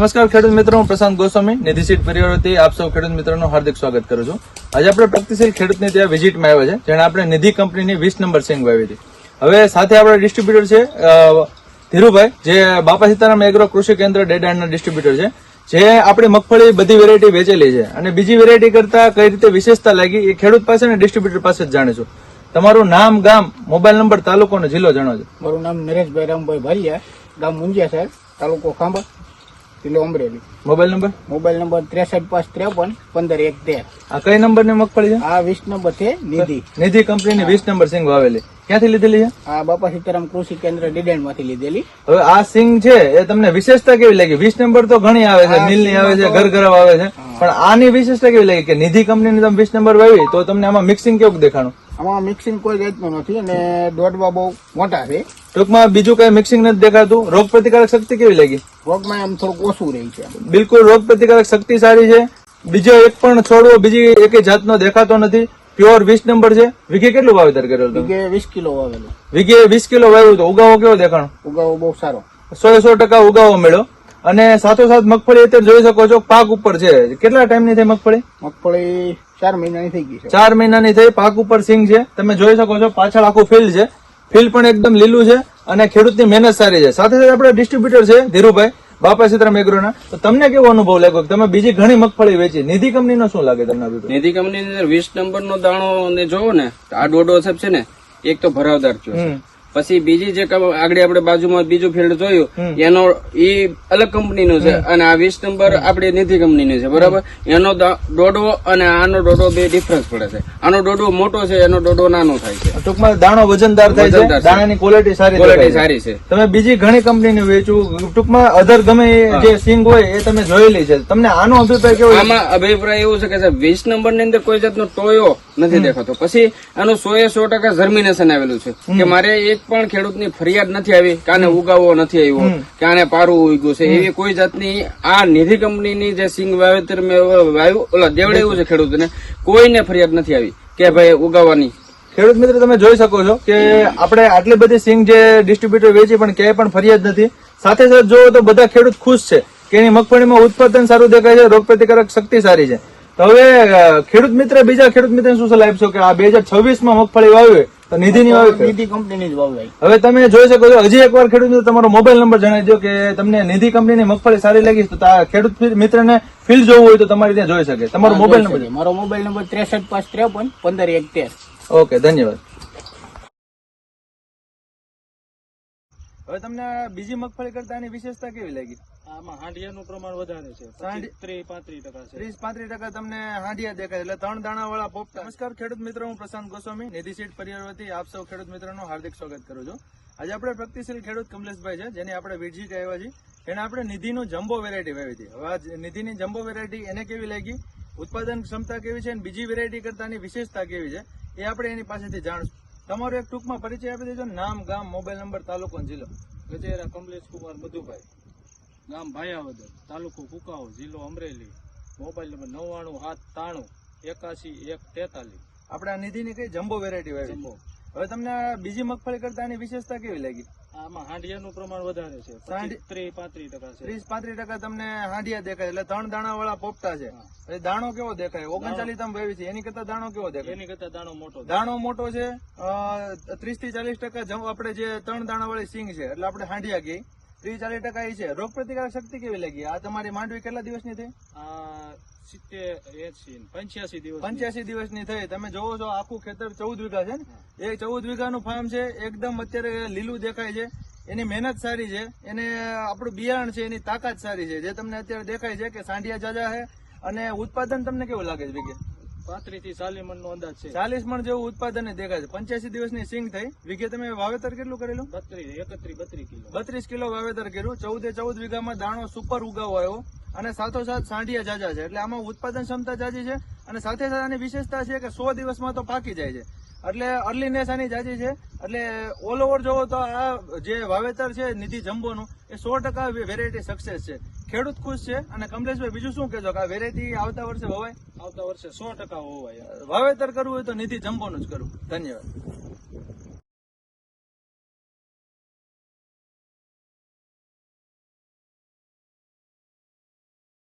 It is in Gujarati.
નમસ્કાર ખેડૂત મિત્રો, હું પ્રશાંત ગોસ્વામી, નિધિ સીટ પરિવાર વતી આપ સૌ ખેડૂત મિત્રોનું હાર્દિક સ્વાગત કરું છું. આજે આપણે પ્રગતિશીલ ખેડૂતની ત્યાં વિઝિટમાં આવ્યા છે, જેણે આપણે નિધિ કંપનીની વીસ નંબર સિંગ વાવી હતી. હવે સાથે આપણા ડિસ્ટ્રીબ્યુટર છે ધીરુભાઈ, જે બાપા સીતારામ એગ્રો કૃષિ કેન્દ્ર ડેડાણના ડિસ્ટ્રીબ્યુટર છે, જે આપણી મગફળી બધી વેરાયટી વેચેલી છે. અને બીજી વેરાયટી કરતા કઈ રીતે વિશેષતા લાગી, એ ખેડૂત પાસે અને ડિસ્ટ્રીબ્યુટર પાસે જ જાણીશું. તમારું નામ, ગામ, મોબાઈલ નંબર, તાલુકો અને જિલ્લો જણાવજો. મારું નામ નરેશભાઈ રામભાઈ ભાલિયા, ગામ મુંજિયા સાહેબ, તાલુકો ખાંભા. જિલ્લો Amreli. Mobile number mobile number ત્રેસઠ પાંચ ત્રેપન પંદર એક તેર. આ કઈ નંબરની મગફળી છે? આ વીસ નંબર છે નિધિ. નિધિ કંપનીની વીસ નંબર સિંગ વાવેલી ક્યાંથી લીધેલી છે? આ બાપા સીતારામ કૃષિ કેન્દ્ર ડિડેનમાંથી લીધેલી. હવે આ સિંગ છે એ તમને વિશેષતા કેવી લાગી? વીસ નંબર તો ઘણી આવે છે મિલની આવે છે ઘર ઘર આવે છે. પણ આની વિશેષતા કેવી લાગી? કે નિધિ કંપનીની તમે વીસ નંબર વાવી તો તમને આમાં મિક્સિંગ કેવું દેખાણું? આમાં મિક્સિંગ કોઈ જાતનું નથી અને દોડવા બહુ મોટા છે. ટૂંકમાં બીજું કઈ મિક્સિંગ નથી દેખાતું. રોગ પ્રતિકારક શક્તિ કેવી લાગી? રોગમાં આમ થોડુંક ઓછું રહી છે. બિલકુલ રોગ પ્રતિકારક શક્તિ સારી છે. બીજો એક પણ છોડવો બીજી એક જાતનો દેખાતો નથી. પ્યોર વીસ નંબર છે. વીઘે કેટલું વાવેતર કરેલું વીઘે વીસ કિલો વાવેલું. વીઘે વીસ કિલો વાવ્યું તો ઉગાવો કેવો દેખાણો? ઉગાવો બહુ સારો. સો સો ટકા ઉગાવો મળ્યો અને સાથોસાથ મગફળી અત્યારે જોઈ શકો છો પાક ઉપર છે. કેટલા ટાઈમની થઈ મગફળી? મગફળી ચાર મહિનાની થઈ ગઈ છે. ચાર મહિનાની થઈ પાક ઉપર સિંગ છે. તમે જોઈ શકો છો પાછળ આખું ફિલ્ડ છે. ફિલ્ડ પણ એકદમ લીલું છે અને ખેડૂતની મહેનત સારી છે. સાથે સાથે આપણા ડિસ્ટ્રીબ્યુટર છે ધીરુભાઈ બાપા સીતારામ એગ્રોના. તો તમને કેવો અનુભવ લાગ્યો? કે તમે બીજી ઘણી મગફળી વેચી. નિધિ કંપનીનો શું લાગે તમને નિધિ અંદર વીસ નંબર નો દાણો ને જોવો ને તો આ દોઢો સાહેબ છે ને એક તો ભરાવદાર છે. પછી બીજી જે આગળ આપણે બાજુમાં બીજું ફિલ્ડ જોયું એનો એ અલગ કંપનીનું છે. અને આ વીસ નંબર આપણી નિધિ કંપનીનું છે બરાબર? એનો દોડવો અને આનો દોડવો બે ડિફરન્સ પડે છે. આનો દોડવો મોટો છે એનો દોડવો નાનો થાય છે. ટૂંકમાં દાણો વજનદાર થાય છે. દાણાની ક્વોલિટી સારી ક્વોલિટી સારી છે. તમે બીજી ઘણી કંપનીને વેચવું ટૂંકમાં અધર ગમે જે સિંગ હોય એ તમે જોયેલી છે તમને આનો અભિપ્રાય કેવો? આમાં અભિપ્રાય એવું છે કે વીસ નંબરની અંદર કોઈ જાતનો ટોયો નથી દેખાતો. પછી આનું સો એ સો ટકા જર્મિનેશન આવેલું છે. કે મારે એક પણ ખેડૂતની ફરિયાદ નથી આવી કે આને ઉગાવો નથી આવ્યો કે આને પારું ઉગ્યું છે. એવી કોઈ જાતની આ નિધિ કંપનીની જે સિંગ વાવેતર મેં વાવ્યું ઓલા દેવડાવ્યું છે ખેડૂતને કોઈને ફરિયાદ નથી આવી કે ભાઈ ઉગાવવાની ખેડૂત મિત્રો તમે જોઈ શકો છો કે આપણે આટલી બધી સિંગ જે ડિસ્ટ્રીબ્યુટર વેચી પણ ક્યાંય પણ ફરિયાદ નથી. સાથે સાથે જોવો તો બધા ખેડૂત ખુશ છે કે એની મગફળીમાં ઉત્પાદન સારું દેખાય છે રોગ પ્રતિકારક શક્તિ સારી છે. તો હવે ખેડૂત મિત્ર બીજા ખેડૂત મિત્ર શું સલાહ આપશો કે આ બે હજાર છવ્વીસમાં મગફળી વાવી તો નિધિની વાવી? નિધિ કંપનીની જ વાવવાય હવે તમે જોઈ શકો છો હજી એકવાર ખેડૂત મિત્ર તમારો મોબાઈલ નંબર જણાવી દો કે તમને નિધિ કંપનીની મગફળી સારી લાગી તો આ ખેડૂત મિત્રને ફીલ જોવું હોય તો તમારે ત્યાં જોઈ શકે. તમારો મોબાઈલ નંબર મારો મોબાઈલ નંબર ત્રેસઠ પાંચ ત્રેપન પંદર એક તેર. ઓકે ધન્યવાદ. હવે તમને બીજી મગફળી કરતા એની વિશેષતા કેવી લાગી? આમાં હાંડિયાનું પ્રમાણ વધારે છે. ત્રીસ પાંત્રીસ ટકા ત્રીસ પાંત્રીસ ટકા તમને હાંડિયા દેખાય એટલે ત્રણ દાણા વાળા પોપટા. નમસ્કાર ખેડૂત મિત્રો હું પ્રશાંત ગોસ્વામી નિધિ સીટ પરિવાર વતી આપ સૌ ખેડૂત મિત્રોનું હાર્દિક સ્વાગત કરું છું. આજે આપણે પ્રગતિશીલ ખેડૂત કમલેશભાઈ છે જેની આપણે વીરજી કહેવા છીએ. એને આપણે નિધિનું જમ્બો વેરાયટી વાવી હતી. હવે આ નિધિની જમ્બો વેરાયટી એને કેવી લાગી? ઉત્પાદન ક્ષમતા કેવી છે અને બીજી વેરાયટી કરતાની વિશેષતા કેવી છે? એ આપણે એની પાસેથી જાણશું. તમારો એક ટૂંકમાં પરિચય આપી દેજો. નામ ગામ મોબાઈલ નંબર તાલુકો જિલ્લો. ગજેરા કમલેશ કુમાર મધુભાઈ. ગામ ભાયાવદર તાલુકો કુકાઓ જિલ્લો અમરેલી. મોબાઈલ નંબર નવ્વાણું સાત ત્રાણું એકાશી એક તેતાલીસ. આપણે આ નિધિની કઈ જમ્બો વેરાયટી વાવી જમ્બો. હવે તમને બીજી મગફળી કરતા આની વિશેષતા કેવી લાગી? આમાં હાંડિયાનું પ્રમાણ વધારે છે. ત્રીસ પાંત્રીસ ટકા છે. ત્રીસ પાંત્રીસ ટકા તમને હાંડિયા દેખાય એટલે ત્રણ દાણા વાળા પોપટા છે. એટલે દાણો કેવો દેખાય? ઓગણચાલીસ તમે વાવી છે. એની કરતા દાણો કેવો દેખાય? એની કરતા દાણો મોટો દાણો મોટો છે ત્રીસથી ચાલીસ ટકા જમ- આપણે જે ત્રણ દાણા વાળી સિંગ છે એટલે આપણે હાંડિયા ગઈ ત્રીસ ચાલીસ ટકા એ છે. રોગ પ્રતિકારક શક્તિ કેવી લાગી? આ તમારી માંડવી કેટલા દિવસની થઈ? પંચ્યાસી દિવસ પંચ્યાસી દિવસની થઈ. તમે જોવો છો આખું ખેતર ચૌદ વીઘા છે ને? એ ચૌદ વીઘાનું ફાર્મ છે. એકદમ અત્યારે લીલું દેખાય છે. એની મહેનત સારી છે. એને આપણું બિયારણ છે એની તાકાત સારી છે. જે તમને અત્યારે દેખાય છે કે સાંઢિયા જાજા છે અને ઉત્પાદન તમને કેવું લાગે છે વીઘે પાંત્રીસથી ચાલીસ મણ નો અંદાજ છે. ચાલીસ મણ જેવું ઉત્પાદન દેખાય છે. પંચ્યાસી દિવસની સિંગ થઈ. વીઘે તમે વાવેતર કેટલું કરેલું? બત્રીસ એકત્રીસ બત્રીસ કિલો. બત્રીસ કિલો વાવેતર કર્યું. ચૌદે ચૌદ વીઘામાં દાણો સુપર ઉગાવો આવ્યો. અને સાથોસાથ સાંઢિયા જાજા છે. એટલે આમાં ઉત્પાદન ક્ષમતા જાજી છે. અને સાથે સાથે આની વિશેષતા છે કે સો દિવસમાં તો પાકી જાય છે. એટલે અર્લીનેસ આની જાજી છે. એટલે ઓલ ઓવર જોવો તો આ જે વાવેતર છે નિધિ જમ્બોનું એ સો ટકા વેરાયટી સક્સેસ છે. ખેડૂત ખુશ છે? અને કમલેશભાઈ બીજું શું કહેજો કે વેરાયટી આવતા વર્ષે વવાય? આવતા વર્ષે સો ટકા હોવાય વાવેતર કરવું હોય તો નિધિ જમ્બોનું જ કરવું ધન્યવાદ.